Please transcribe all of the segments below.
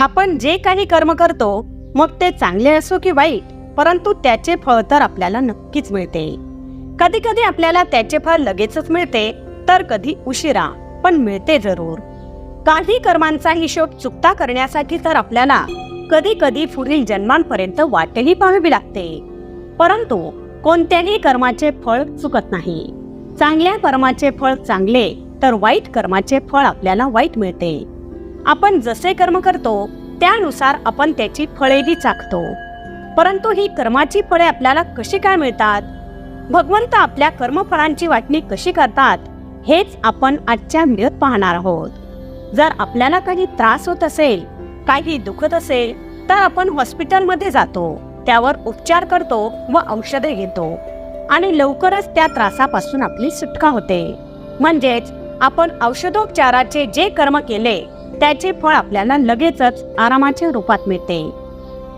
आपण जे काही कर्म करतो मग ते चांगले असो की वाईट परंतु त्याचे फळ तर आपल्याला नक्कीच मिळते. कधी कधी आपल्याला त्याचे फळ लगेचच मिळते तर कधी उशिरा पण मिळते जरूर. काही कर्मांचा हिशोब चुकता करण्यासाठी तर आपल्याला कधी कधी पुढील जन्मांपर्यंत वाटही पाहावी लागते. परंतु कोणत्याही कर्माचे फळ चुकत नाही. चांगल्या कर्माचे फळ चांगले तर वाईट कर्माचे फळ आपल्याला वाईट मिळते. आपण जसे कर्म करतो त्यानुसार आपण त्याची फळेही चाखतो. परंतु ही कर्माची फळे आपल्याला कशी काय मिळतात? भगवंत आपल्या कर्मफळांची वाटणी कशी करतात हेच आपण आजच्या व्हिडिओत पाहणार आहोत. जर आपल्याला काही त्रास होत असेल काही दुखत असेल तर आपण हॉस्पिटलमध्ये जातो त्यावर उपचार करतो व औषधे घेतो. आणि लवकरच त्या त्रासापासून आपली सुटका होते. म्हणजेच आपण औषधोपचाराचे जे कर्म केले त्याचे फळ आपल्याला लगेचच आरामाच्या रूपात मिळते.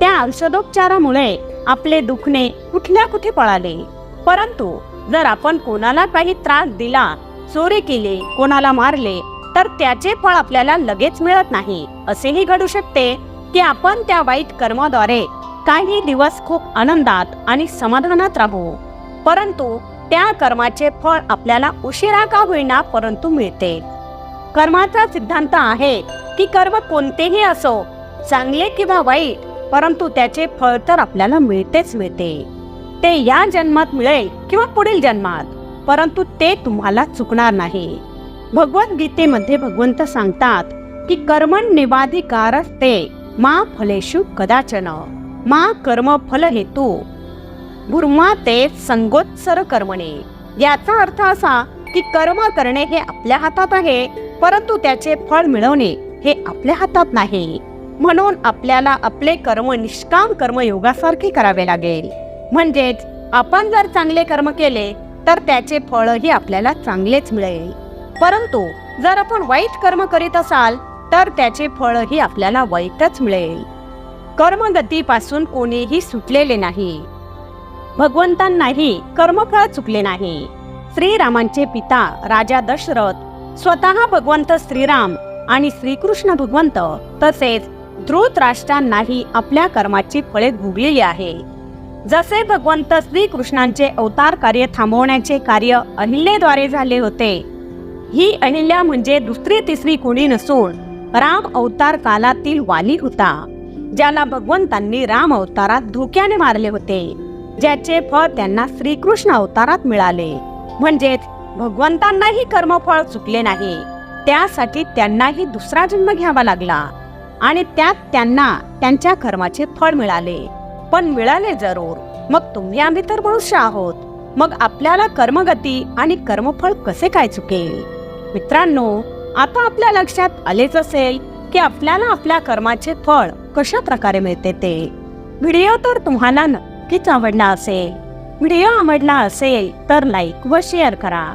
त्या औषधोपचारामुळे आपले दुखणे कुठल्या कुठे पळाले? परंतु जर आपण कोणाला काही त्रास दिला चोरी केली कोणाला मारले तर त्याचे फळ आपल्याला लगेच मिळत नाही असेही घडू शकते की आपण त्या वाईट कर्माद्वारे काही दिवस खूप आनंदात आणि समाधानात राहू. परंतु त्या कर्माचे फळ आपल्याला उशिरा का होईना परंतु मिळते. कर्माचा सिद्धांत आहे की कर्म कोणतेही असो चांगले किंवा वाईट परंतु त्याचे फळ तर आपल्याला मिळतेच मिळते. ते या जन्मात मिळेल किंवा पुढील जन्मात परंतु ते तुम्हाला चुकणार नाही. भगवद्गीतेमध्ये भगवंत सांगतात की कर्मण निवाधिकारस्ते मा फलेषु कदाचन मा कर्म फल हेतू. भुर्मा ते संगोत्सर कर्मणे. याचा अर्थ असा की कर्म करणे हे आपल्या हातात आहे परंतु त्याचे फळ मिळवणे हे आपल्या हातात नाही. म्हणून आपल्याला आपले कर्म निष्काम कर्मयोगासारखे करावे लागेल. म्हणजेच आपण जर चांगले कर्म केले तर त्याचे फळही आपल्याला चांगलेच मिळेल. परंतु जर आपण वाईट कर्म करीत असाल तर त्याचे फळही आपल्याला वाईटच मिळेल. कर्मगतीपासून कोणीही सुटलेले नाही. भगवंतांनाही कर्मफळ चुकले नाही. श्रीरामांचे पिता राजा दशरथ स्वतः भगवंत श्रीराम आणि श्रीकृष्ण भगवंत तसेच धृतराष्ट्रांनाही आपल्या कर्माची फळे भोगलेली आहे. जसे भगवंत श्रीकृष्णांचे अवतार कार्य थांबवण्याचे कार्य अहिल्याद्वारे झाले होते ही अहिल्या म्हणजे दुसरी तिसरी कोणी नसून राम अवतार कालातील वाली होता ज्याला भगवंतांनी राम अवतारात धोक्याने मारले होते ज्याचे फळ त्यांना श्रीकृष्ण अवतारात मिळाले. म्हणजेच भगवंतांनाही कर्मफळ चुकले नाही. त्यासाठी त्यांनाही दुसरा जन्म घ्यावा लागला. आणि त्यात त्यांना त्यांच्या कर्माचे फळ मिळाले. पण मिळाले जरूर. मग तुम्ही आम्ही तर मनुष्य आहोत. मग आपल्याला कर्मगती आणि कर्मफळ कसे काय चुकेल? मित्रांनो आता आपल्या लक्षात आलेच असेल की आपल्याला आपल्या कर्माचे फळ कशा प्रकारे मिळते ते. व्हिडिओ तर तुम्हाला नक्कीच आवडला असेल. व्हिडिओ आवडला असेल तर लाईक व शेअर करा.